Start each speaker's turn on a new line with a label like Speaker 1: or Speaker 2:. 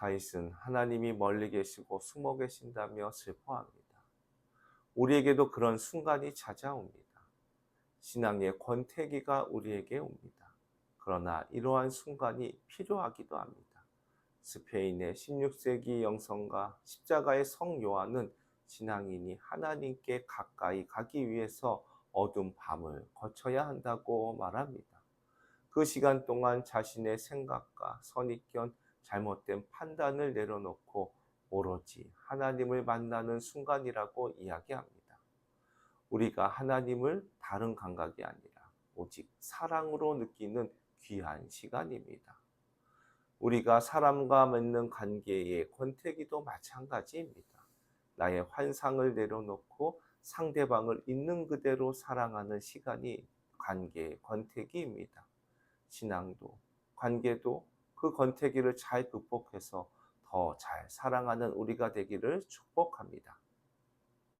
Speaker 1: 다윗은 하나님이 멀리 계시고 숨어 계신다며 슬퍼합니다. 우리에게도 그런 순간이 찾아옵니다. 신앙의 권태기가 우리에게 옵니다. 그러나 이러한 순간이 필요하기도 합니다. 스페인의 16세기 영성가 십자가의 성 요한은 신앙인이 하나님께 가까이 가기 위해서 어두운 밤을 거쳐야 한다고 말합니다. 그 시간 동안 자신의 생각과 선입견, 잘못된 판단을 내려놓고 오로지 하나님을 만나는 순간이라고 이야기합니다. 우리가 하나님을 다른 감각이 아니라 오직 사랑으로 느끼는 귀한 시간입니다. 우리가 사람과 맺는 관계의 권태기도 마찬가지입니다. 나의 환상을 내려놓고 상대방을 있는 그대로 사랑하는 시간이 관계의 권태기입니다. 신앙도 관계도 그 권태기를 잘 극복해서 더 잘 사랑하는 우리가 되기를 축복합니다.